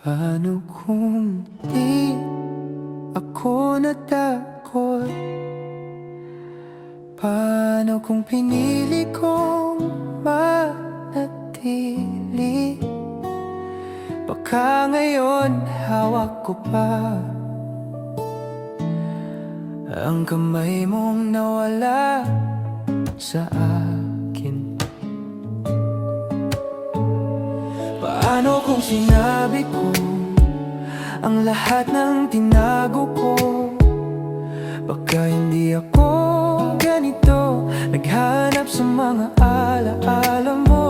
Paano kung di ako natakot? Paano kung pinili kong manatili? Baka ngayon hawak ko pa Ang kamay mong nawala sa akin sinabi ko Ang lahat ng tinago ko. Baka hindi ako ganito Naghanap sa mga alaala mo.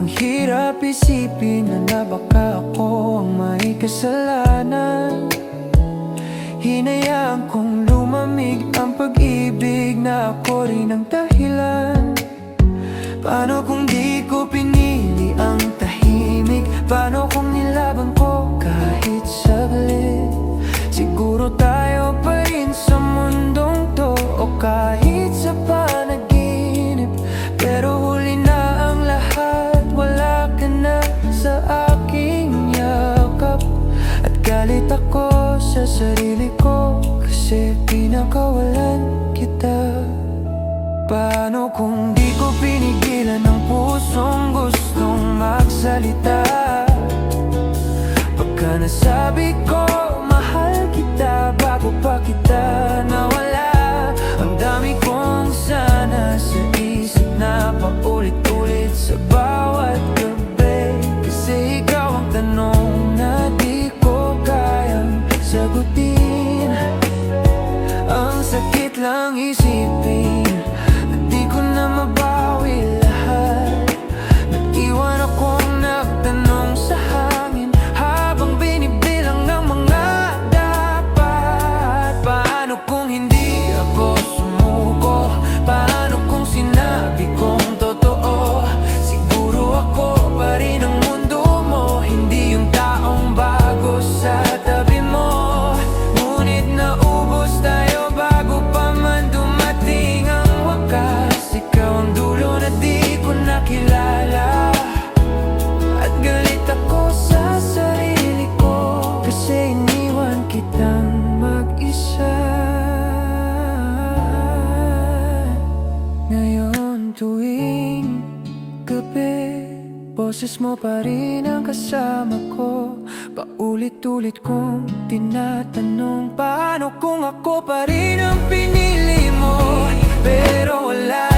Ang hirap isipin na na baka ako ang may kasalanan. Hinayaan kong lumamig ang pag-ibig na ako rin ang dahilan. Paano kung di galit ako sa sarili ko Kasi pinakawalan kita. Paano kung di ko pinigilan ang pusong gustong magsalita? Pagka nasabi ko sagutin. Ang sakit lang isipin Boses mo pa rin ang kasama ko. Paulit-ulit kong tinatanong Paano kung ako pa rin ang pinili mo? Pero wala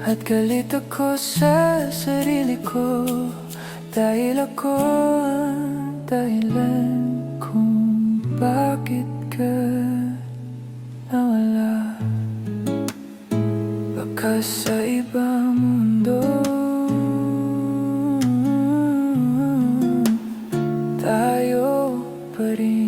At galit ako sa sarili ko. Dahil ako ang dahilan kung bakit ka nawala. Baka sa ibang mundo Tayo pa rin